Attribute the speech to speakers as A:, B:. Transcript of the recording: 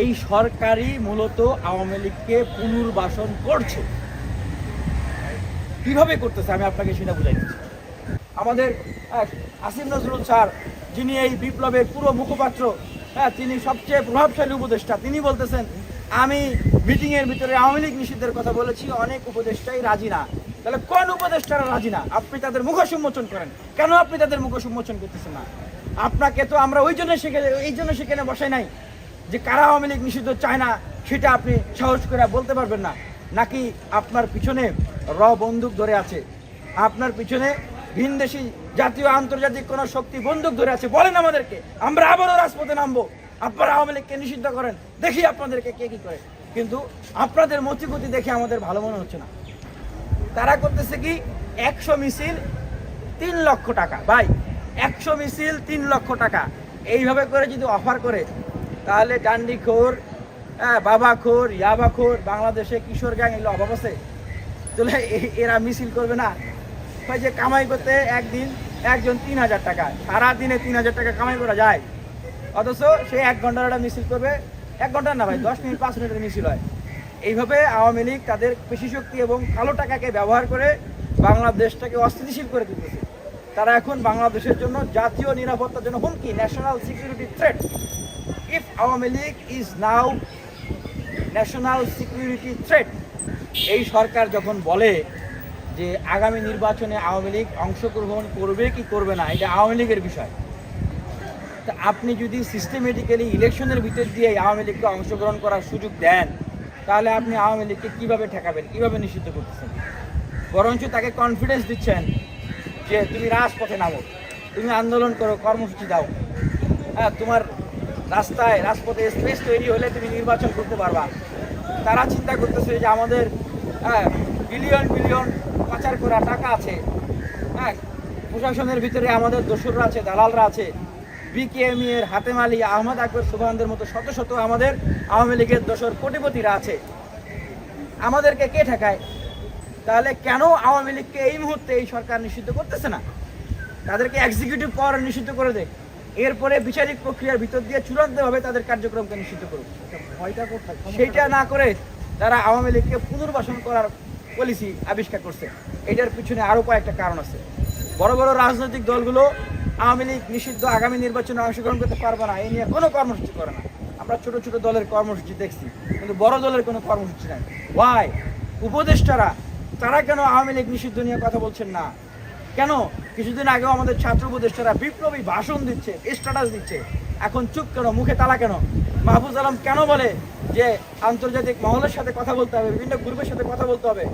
A: এই সরকারই মূলত আওয়ামী লীগকে পুনর্বাসন করছে। কীভাবে করতেছে আমি আপনাকে সেটা বুঝাই দিচ্ছি আমাদের আসিম নজরুল স্যার, যিনি এই বিপ্লবের পুরো মুখপাত্র হ্যাঁ তিনি সবচেয়ে প্রভাবশালী উপদেষ্টা, তিনি বলতেছেন, আমি মিটিং এর ভিতরে আওয়ামী লীগ নিষিদ্ধের কথা বলেছি, অনেক উপদেষ্টাই রাজি না। তাহলে কোন উপদেষ্টারা রাজি না? আপনি তাদের মুখ সম্মোচন করেন। কেন আপনি তাদের মুখ সম্মোচন করতেছেন না? আপনাকে তো আমরা ওই জন্য শিখে এই জন্য সেখানে বসাই নাই। যে কারা আওয়ামী লীগ নিষিদ্ধ চায় না, সেটা আপনি সাহস করে বলতে পারবেন না। নাকি আপনার পিছনে র বন্দুক ধরে আছে? আপনার পিছনে ভিনদেশি জাতীয় আন্তর্জাতিক কোন শক্তি বন্দুক ধরে আছে? বলেন আমাদেরকে, আমরা আবারও রাজপথে নামবো। আপনারা আওয়ামী লীগকে নিষিদ্ধ করেন, দেখি আপনাদেরকে কে কি করে। কিন্তু আপনাদের মতিগতি দেখে আমাদের ভালো মনে হচ্ছে না। তারা করতেছে কি, একশো মিছিল, তিন লক্ষ টাকা। ভাই, একশো মিছিল, তিন লক্ষ টাকা। এইভাবে করে যদি অফার করে তাহলে ডান্ডিখোর হ্যাঁ বাবাখোর, ইয়াবাখোর, বাংলাদেশে কিশোর গ্যাং এগুলো অভাব আছে। তাহলে এরা মিছিল করবে না। হয় যে কামাই করতে একদিন একজন তিন হাজার টাকা সারা দিনে তিন হাজার টাকা কামাই করা যায়। অথচ সে এক ঘণ্টার একটা মিছিল করবে। এক ঘণ্টা না ভাই, দশ মিনিট, পাঁচ মিনিটের মিছিল হয়। এইভাবে আওয়ামী লীগ তাদের পেশি শক্তি এবং কালো টাকাকে ব্যবহার করে বাংলাদেশটাকে অস্থিতিশীল করে তুলতেছে। তারা এখন বাংলাদেশের জন্য জাতীয় নিরাপত্তার জন্য হুমকি national security threat if Awami League is now national security threat এই সরকার যখন বলে যে আগামী নির্বাচনে আওয়ামী লীগ অংশগ্রহণ করবে কি করবে না, এটা আওয়ামী লীগের বিষয়। তা আপনি যদি সিস্টেমেটিক্যালি ইলেকশনের ভিতর দিয়ে আওয়ামী লীগকে অংশগ্রহণ করার সুযোগ দেন, তাহলে আপনি আওয়ামী লীগকে কীভাবে ঠেকাবেন, কীভাবে নিষিদ্ধ করতেছেন? বরঞ্চ তাকে কনফিডেন্স দিচ্ছেন যে তুমি রাজপথে নামো, তুমি আন্দোলন করো, কর্মসূচি দাও। হ্যাঁ তোমার রাস্তায়, রাজপথে স্পেস তৈরি হলে তুমি নির্বাচন করতে পারবা। তারা চিন্তা করতেছে যে আমাদের হ্যাঁ বিলিয়ন বিলিয়ন পাচার করা টাকা আছে। হ্যাঁ প্রশাসনের ভিতরে আমাদের দোসররা আছে, দালালরা আছে। বিকেএমই এর হাতেম আলী আহমদ আকবর সুবহানদের মতো শত শত আমাদের আওয়ামী লীগের দোসর কোটিপতিরা আছে। আমাদেরকে কে ঠেকায়? তাহলে কেন আওয়ামী লীগকে এই মুহূর্তে এই সরকার নিষিদ্ধ করতেছে না? তাদেরকে এক্সিকিউটিভ পাওয়ার নিষিদ্ধ করে দেয় এরপরে বিচারিক প্রক্রিয়ার ভিতর দিয়ে চূড়ান্তভাবে তাদের কার্যক্রমকে নিষিদ্ধ করুক। সেইটা না করে তারা আওয়ামী লীগকে পুনর্বাসন করার পলিসি আবিষ্কার করছে। এটার পিছনে আরও কয়েকটা কারণ আছে। বড় বড় রাজনৈতিক দলগুলো আওয়ামী লীগ নিষিদ্ধ আগামী নির্বাচনে অংশগ্রহণ করতে পারবে না এই নিয়ে কোনো কর্মসূচি করে না। আমরা ছোট ছোট দলের কর্মসূচি দেখছি কিন্তু বড় দলের কোনো কর্মসূচি নাই। ওয়াই উপদেষ্টারা তারা কেন আওয়ামী লীগ নিষিদ্ধ নিয়ে কথা বলছেন না? কেন? কিছুদিন আগেও আমাদের ছাত্র উপদেষ্টারা বিপ্লবী ভাষণ দিচ্ছে স্ট্যাটাস দিচ্ছে। এখন চুপ কেন? মুখে তালা কেন? মাহফুজ আলম কেন বলে যে আন্তর্জাতিক মহলের সাথে কথা বলতে হবে, বিভিন্ন গ্রুপের সাথে কথা বলতে হবে?